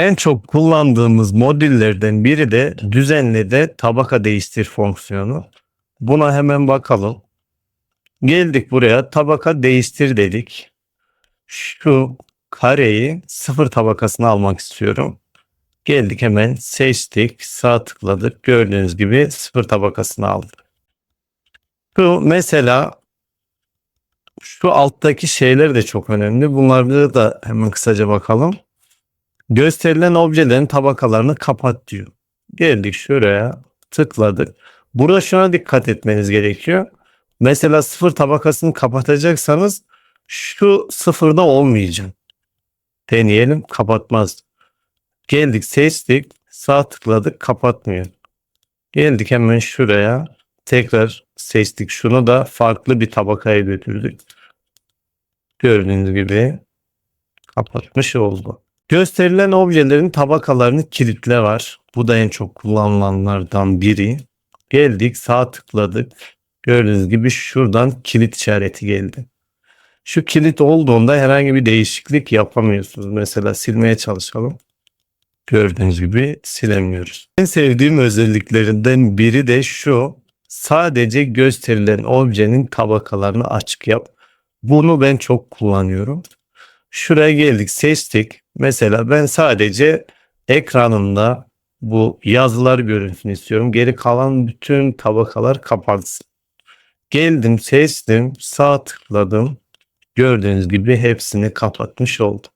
En çok kullandığımız modüllerden biri de düzenli de tabaka değiştir fonksiyonu. Buna hemen bakalım. Geldik buraya tabaka değiştir dedik. Şu kareyi sıfır tabakasına almak istiyorum. Geldik hemen seçtik sağ tıkladık gördüğünüz gibi sıfır tabakasını aldık. Şu mesela şu alttaki şeyler de çok önemli. Bunları da hemen kısaca bakalım. Gösterilen objelerin tabakalarını kapat diyor. Geldik şuraya tıkladık. Burada şuna dikkat etmeniz gerekiyor. Mesela sıfır tabakasını kapatacaksanız şu sıfırda olmayacak. Deneyelim kapatmaz. Geldik seçtik sağ tıkladık kapatmıyor. Geldik hemen şuraya tekrar seçtik. Şunu da farklı bir tabakaya götürdük. Gördüğünüz gibi kapatmış oldu. Gösterilen objelerin tabakalarını kilitle var. Bu da en çok kullanılanlardan biri. Geldik sağ tıkladık. Gördüğünüz gibi şuradan kilit işareti geldi. Şu kilit olduğunda herhangi bir değişiklik yapamıyorsunuz. Mesela silmeye çalışalım. Gördüğünüz gibi silemiyoruz. En sevdiğim özelliklerinden biri de şu. Sadece gösterilen objenin tabakalarını açık yap. Bunu ben çok kullanıyorum. Şuraya geldik seçtik. Mesela ben sadece ekranımda bu yazılar görünsün istiyorum. Geri kalan bütün tabakalar kapansın. Geldim seçtim sağ tıkladım. Gördüğünüz gibi hepsini kapatmış oldum.